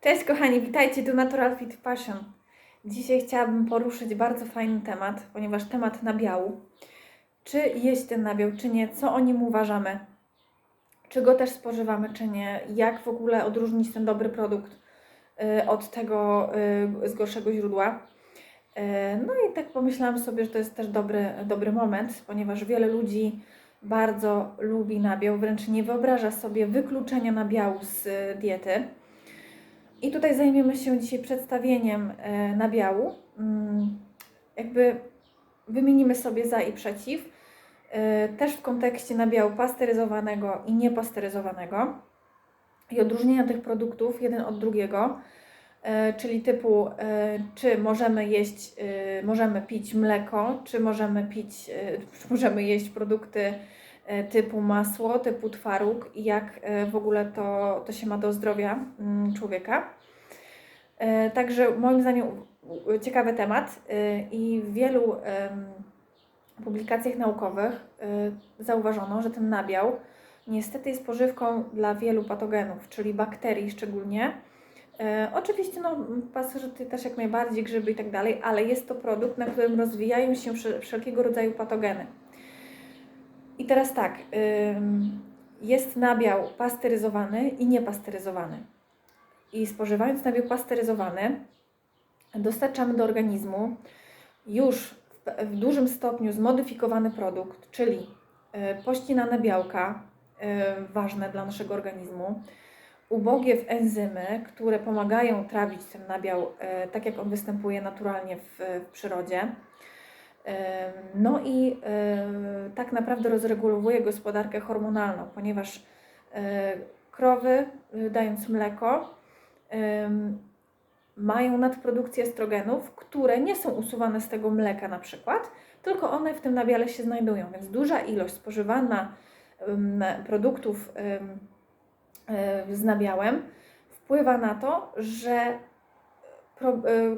Cześć kochani, witajcie tu Natural Fit Fashion. Dzisiaj chciałabym poruszyć bardzo fajny temat, ponieważ temat nabiału. Czy jeść ten nabiał, czy nie, co o nim uważamy, czy go też spożywamy, czy nie, jak w ogóle odróżnić ten dobry produkt y, od tego y, z gorszego źródła. Y, No i tak pomyślałam sobie, że to jest też dobry, dobry moment, ponieważ wiele ludzi bardzo lubi nabiał, wręcz nie wyobraża sobie wykluczenia nabiału z diety. I tutaj zajmiemy się dzisiaj przedstawieniem e, nabiału. Mm, Jakby wymienimy sobie za i przeciw. E, Też w kontekście nabiału pasteryzowanego i niepasteryzowanego. I odróżnienia tych produktów jeden od drugiego. E, Czyli typu, czy możemy jeść, możemy pić mleko, czy możemy pić, czy możemy jeść produkty typu masło, typu twaróg i jak e, w ogóle to, to się ma do zdrowia mm, człowieka. E, Także moim zdaniem ciekawy temat e, i w wielu publikacjach naukowych e, zauważono, że ten nabiał niestety jest pożywką dla wielu patogenów, czyli bakterii szczególnie. E, Oczywiście no, pasożyty też jak najbardziej, grzyby i tak dalej, ale jest to produkt, na którym rozwijają się wszel- wszelkiego rodzaju patogeny. Teraz tak, jest nabiał pasteryzowany i niepasteryzowany. I spożywając nabiał pasteryzowany, dostarczamy do organizmu już w, w dużym stopniu zmodyfikowany produkt, czyli y, pościnane białka, y, ważne dla naszego organizmu, ubogie w enzymy, które pomagają trawić ten nabiał y, tak, jak on występuje naturalnie w, w przyrodzie. No i tak naprawdę rozregulowuje gospodarkę hormonalną, ponieważ y, krowy, y, dając mleko, mają nadprodukcję estrogenów, które nie są usuwane z tego mleka na przykład, tylko one w tym nabiale się znajdują, więc duża ilość spożywana produktów y, z nabiałem wpływa na to, że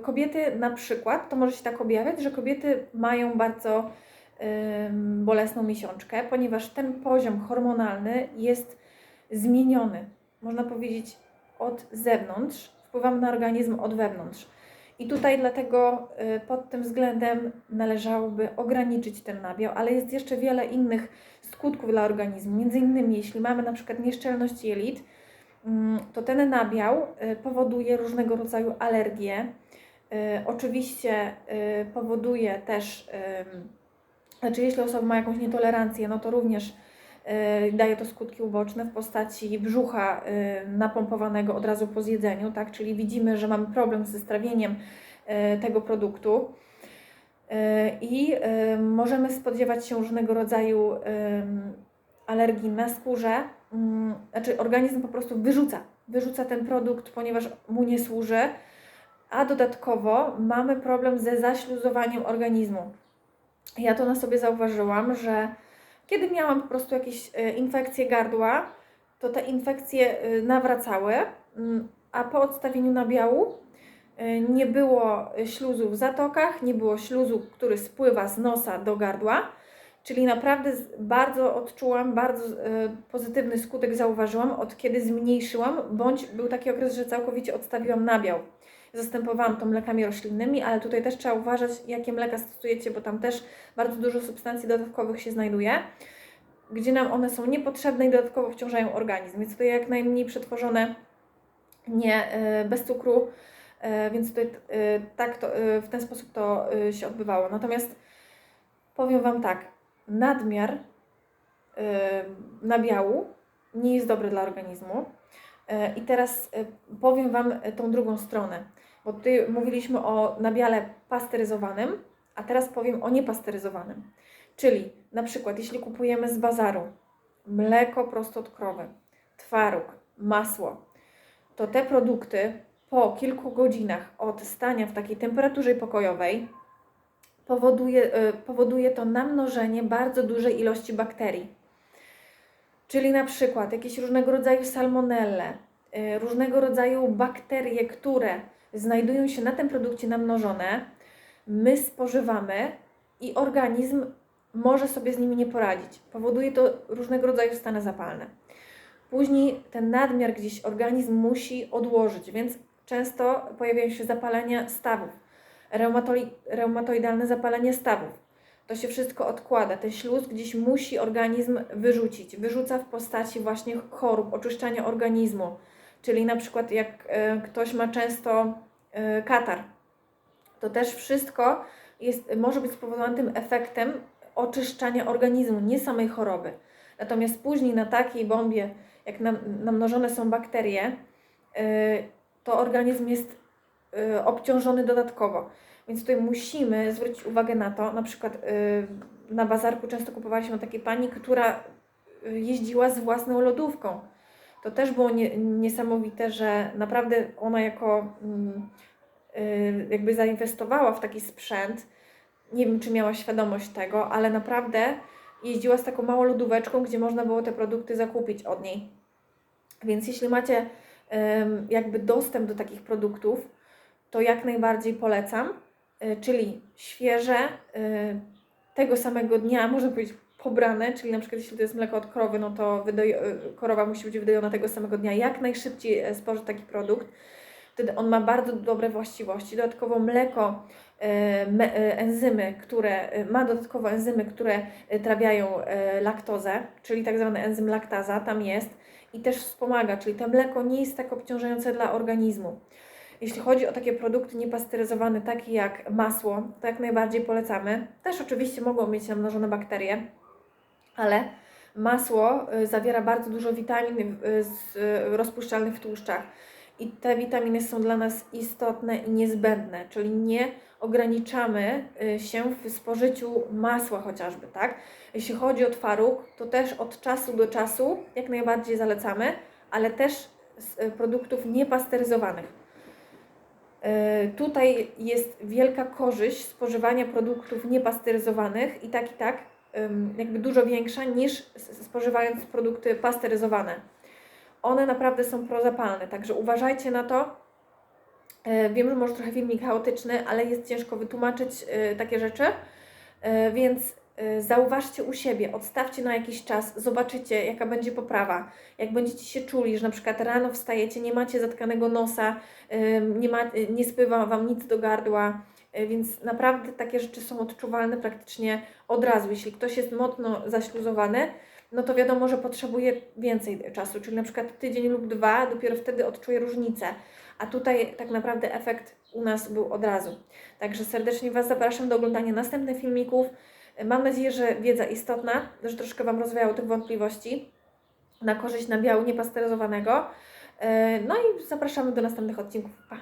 kobiety na przykład, to może się tak objawiać, że kobiety mają bardzo bolesną miesiączkę, ponieważ ten poziom hormonalny jest zmieniony, można powiedzieć, od zewnątrz, wpływamy na organizm od wewnątrz. I tutaj dlatego y, pod tym względem należałoby ograniczyć ten nabiał, ale jest jeszcze wiele innych skutków dla organizmu. Między innymi, jeśli mamy na przykład nieszczelność jelit, to ten nabiał y, powoduje różnego rodzaju alergie. Y, Oczywiście y, powoduje też, znaczy jeśli osoba ma jakąś nietolerancję, no to również daje to skutki uboczne w postaci brzucha napompowanego od razu po zjedzeniu, tak? Czyli widzimy, że mamy problem ze strawieniem tego produktu. I możemy spodziewać się różnego rodzaju alergii na skórze. Ym, Znaczy, organizm po prostu wyrzuca, wyrzuca ten produkt, ponieważ mu nie służy, a dodatkowo mamy problem ze zaśluzowaniem organizmu. Ja to na sobie zauważyłam, że kiedy miałam po prostu jakieś e, infekcje gardła, to te infekcje e, nawracały, mm, a po odstawieniu nabiału e, nie było śluzu w zatokach, nie było śluzu, który spływa z nosa do gardła, czyli naprawdę bardzo odczułam, bardzo e, pozytywny skutek zauważyłam od kiedy zmniejszyłam, bądź był taki okres, że całkowicie odstawiłam nabiał. Zastępowałam to mlekami roślinnymi, ale tutaj też trzeba uważać, jakie mleka stosujecie, bo tam też bardzo dużo substancji dodatkowych się znajduje, gdzie nam one są niepotrzebne i dodatkowo obciążają organizm. Więc tutaj jak najmniej przetworzone, nie e, bez cukru, e, więc tutaj tak to, w ten sposób to się odbywało. Natomiast powiem Wam tak, nadmiar nabiału nie jest dobry dla organizmu. E, I teraz e, powiem Wam e, tą drugą stronę, bo tutaj mówiliśmy o nabiale pasteryzowanym, a teraz powiem o niepasteryzowanym. Czyli na przykład, jeśli kupujemy z bazaru mleko prosto od krowy, twaróg, masło, to te produkty po kilku godzinach od stania w takiej temperaturze pokojowej powoduje, e, powoduje to namnożenie bardzo dużej ilości bakterii. Czyli na przykład jakieś różnego rodzaju salmonelle, y, różnego rodzaju bakterie, które znajdują się na tym produkcie namnożone, my spożywamy i organizm może sobie z nimi nie poradzić. Powoduje to różnego rodzaju stany zapalne. Później ten nadmiar gdzieś organizm musi odłożyć, więc często pojawiają się zapalenia stawów, reumatoidalne zapalenie stawów. To się wszystko odkłada. Ten śluz gdzieś musi organizm wyrzucić. Wyrzuca w postaci właśnie chorób, oczyszczania organizmu. Czyli na przykład jak e, ktoś ma często e, katar, to też wszystko jest, może być spowodowane tym efektem oczyszczania organizmu, nie samej choroby. Natomiast później na takiej bombie, jak nam, namnożone są bakterie, y, to organizm jest obciążony dodatkowo. Więc tutaj musimy zwrócić uwagę na to, na przykład y, na bazarku często kupowaliśmy takiej pani, która y, jeździła z własną lodówką. To też było nie, niesamowite, że naprawdę ona jako mm, y, jakby zainwestowała w taki sprzęt. Nie wiem, czy miała świadomość tego, ale naprawdę jeździła z taką małą lodóweczką, gdzie można było te produkty zakupić od niej. Więc jeśli macie jakby dostęp do takich produktów, to jak najbardziej polecam. Y, czyli świeże, y, tego samego dnia, można powiedzieć pobrane, czyli na przykład jeśli to jest mleko od krowy, no to y, krowa musi być wydojona tego samego dnia. Jak najszybciej e, spożyć taki produkt. Wtedy on ma bardzo dobre właściwości. Dodatkowo mleko, e, e, enzymy, które ma dodatkowo enzymy, które trawiają laktozę, czyli tak zwany enzym laktaza, tam jest i też wspomaga, czyli to mleko nie jest tak obciążające dla organizmu. Jeśli chodzi o takie produkty niepasteryzowane, takie jak masło, to jak najbardziej polecamy. Też oczywiście mogą mieć namnożone bakterie, ale masło y, zawiera bardzo dużo witamin y, y, rozpuszczalnych w tłuszczach. I te witaminy są dla nas istotne i niezbędne, czyli nie ograniczamy się w spożyciu masła chociażby, tak? Jeśli chodzi o twaróg, to też od czasu do czasu jak najbardziej zalecamy, ale też z produktów niepasteryzowanych. Y, Tutaj jest wielka korzyść spożywania produktów niepasteryzowanych i tak i tak jakby dużo większa niż spożywając produkty pasteryzowane. One naprawdę są prozapalne, także uważajcie na to. E, Wiem, że może trochę filmik chaotyczny, ale jest ciężko wytłumaczyć e, takie rzeczy, więc zauważcie u siebie, odstawcie na jakiś czas, zobaczycie jaka będzie poprawa. Jak będziecie się czuli, że na przykład rano wstajecie, nie macie zatkanego nosa, e, nie, ma, e, nie spływa Wam nic do gardła, więc naprawdę takie rzeczy są odczuwalne praktycznie od razu. Jeśli ktoś jest mocno zaśluzowany, no to wiadomo, że potrzebuje więcej czasu, czyli na przykład tydzień lub dwa, dopiero wtedy odczuje różnicę. A tutaj tak naprawdę efekt u nas był od razu. Także serdecznie Was zapraszam do oglądania następnych filmików. Mam nadzieję, że wiedza istotna, że troszkę Wam rozwiało tych wątpliwości na korzyść nabiału niepasteryzowanego. E, No i zapraszamy do następnych odcinków. Pa!